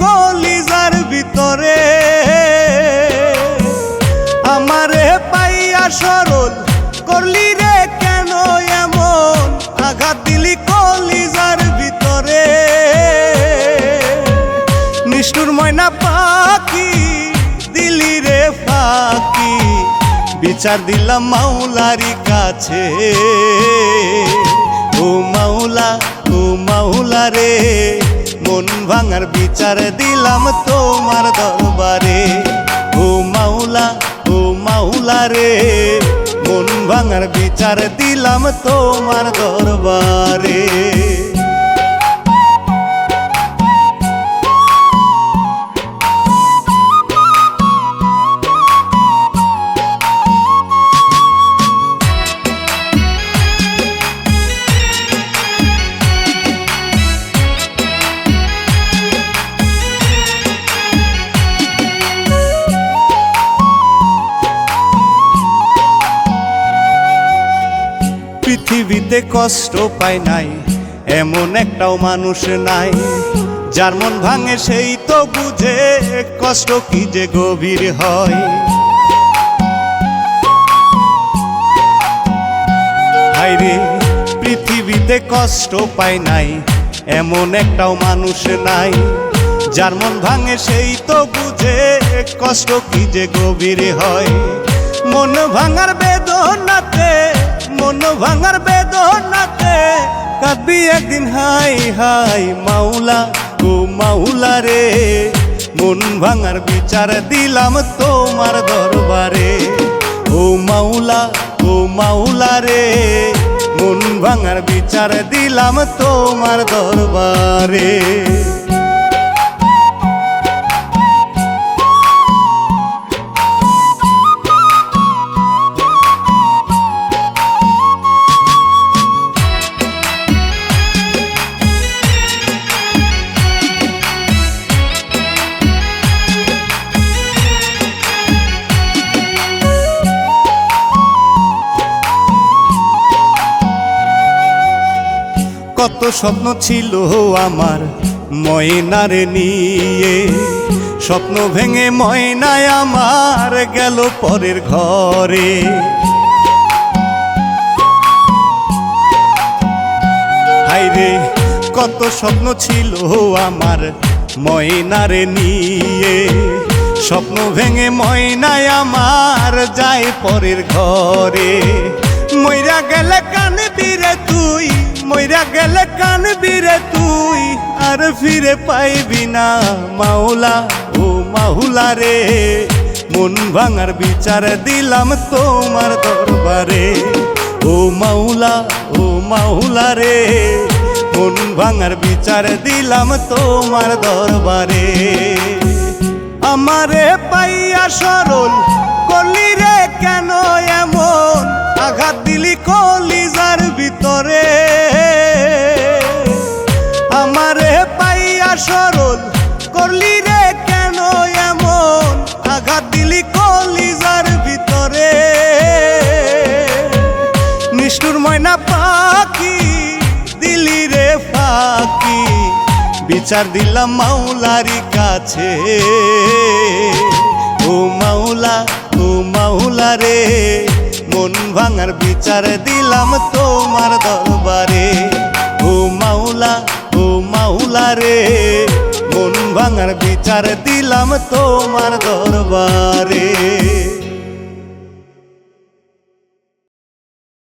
কলিজার ভিতরে। আমারে পাইয়া সরল করলি রে কেন এমন? আঘাত দিলি কলিজার ভিতরে। নিষ্ঠুর ময়না পাখি দিলি রে ফাঁকি। বিচার দিলাম মাওলারি কাছে। ও মাওলা ও মাওলা রে। মন ভাঙার বিচার দিলাম তোমার দরবারে? ও মাওলা ও মাওলা রে মন ভাঙার বিচার দিলাম তোমার দরবারে? পৃথিবীতে কষ্ট পায় নাই, এমন একটাও মানুষ নাই। যার মন ভাঙে সেই তো বুঝে কষ্ট কি যে গভীর হয়। হাইরে পৃথিবীতে কষ্ট পায় নাই, এমন একটাও মানুষ নাই। যার মন ভাঙে সেই তো বুঝে কষ্ট কি যে গভীর হয়। মন ভাঙার বেদনাতে মন ভাঙার বেদনাতে কাঁদবি একদিন, হাই হাই, মাওলা ও মাওলা রে। মন ভাঙার বিচার দিলাম তোমার দরবারে। ও মাওলা ও মাওলা রে, মন ভাঙার বিচার দিলাম তোমার দরবারে। স্বপ্ন ছিল আমার ময়নারে নিয়ে। স্বপ্ন ভেঙে ময়নায় আমার গেল পরের ঘরে। হাইরে কত স্বপ্ন ছিল আমার ময়নারে নিয়ে। স্বপ্ন ভেঙে ময়নায় আমার যায় পরের ঘরে। মইরা গেলে কানে বিরে তুই মইরা গেলে কান বিরে তুই, আর ফিরে পাইবি না মাওলা, ও মাহুলা রে। মন ভাঙার বিচার দিলাম তোমার দরবারে। ও মাওলা, ও মাহুলা রে। মন ভাঙার বিচার দিলাম তোমার দরবারে। আমারে পাইয়া সরল কলি ফাঁকি বিচার দিলাম মাওলারি কাছে। ও মাওলা ও মাওলা রে, মন ভাঙার বিচার দিলাম তোমার দরবারে। ও মাওলা ও মাওলা রে, মন ভাঙার বিচার দিলাম তোমার দরবারে।